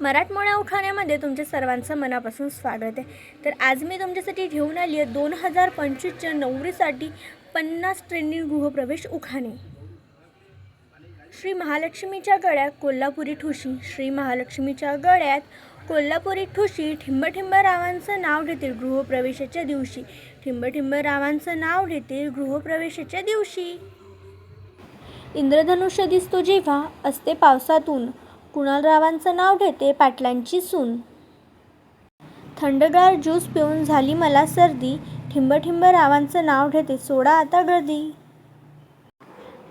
मराठमोळ्या उखाण्यामध्ये तुमच्या सर्वांचं मनापासून स्वागत आहे. तर आज मी तुमच्यासाठी घेऊन आली आहे दोन हजार पंचवीसच्या नवरीसाठी पन्नास ट्रेंडिंग गृहप्रवेश उखाणे. श्री महालक्ष्मीच्या गळ्यात कोल्हापुरी ठुशी श्री महालक्ष्मीच्या गळ्यात कोल्हापुरी ठुशी ठिंबठिंब रावांचं नाव घेतील गृहप्रवेशाच्या दिवशी. ठिंबठिंब रावांचं नाव घेतील गृहप्रवेशाच्या दिवशी. इंद्रधनुष्य दिसतो जेव्हा असते पावसातून. कुणालरावांचं नाव घेते पाटलांची सून. थंडगार ज्यूस पिऊन झाली मला सर्दी. ठिंबठिंब रावांचं नाव घेते सोडा आता गर्दी.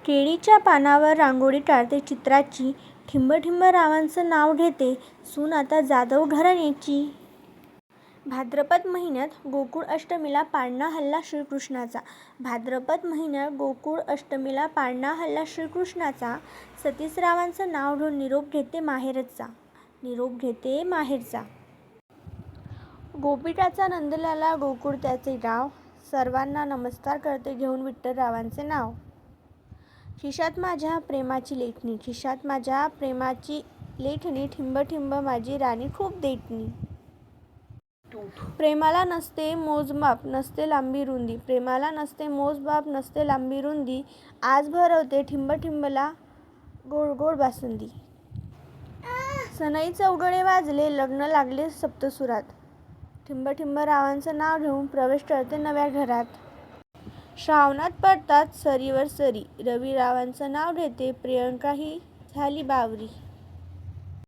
केळीच्या पानावर रांगोळी काढते चित्राची. ठिंबठिंब रावांचं नाव घेते सून आता जाधव घराण्याची. भाद्रपद महिन्यात गोकुळ अष्टमीला पाळणा हल्ला श्रीकृष्णाचा. भाद्रपद महिन्यात गोकुळ अष्टमीला पाळणा हल्ला श्रीकृष्णाचा. सतीसरावांचं नाव घेऊन निरोप घेते माहेरचा. निरोप घेते माहेरचा. गोपिकाचा नंदलाला गोकुळ त्याचे गाव. सर्वांना नमस्कार करते घेऊन विठ्ठलरावांचे नाव. खिशात माझ्या प्रेमाची लेखणी. खिशात माझ्या प्रेमाची लेखणी. ठिंब ठिंब माझी राणी खूप देटणी. प्रेमाला नसते मोजमाप नसते लांबी रुंदी. प्रेमाला नसते मोजमाप नसते लांबी रुंदी. आज भरवते ठिंब ठिंबला गोड गोड बासुंदी. सनई चौघडे वाजले लग्न लागले सप्तसुरात. ठिंब ठिंब रावांचं नाव घेऊन प्रवेश करते नव्या घरात. श्रावणात पडतात सरीवर सरी. रवी रावांचं नाव घेते प्रियंका ही झाली बावरी.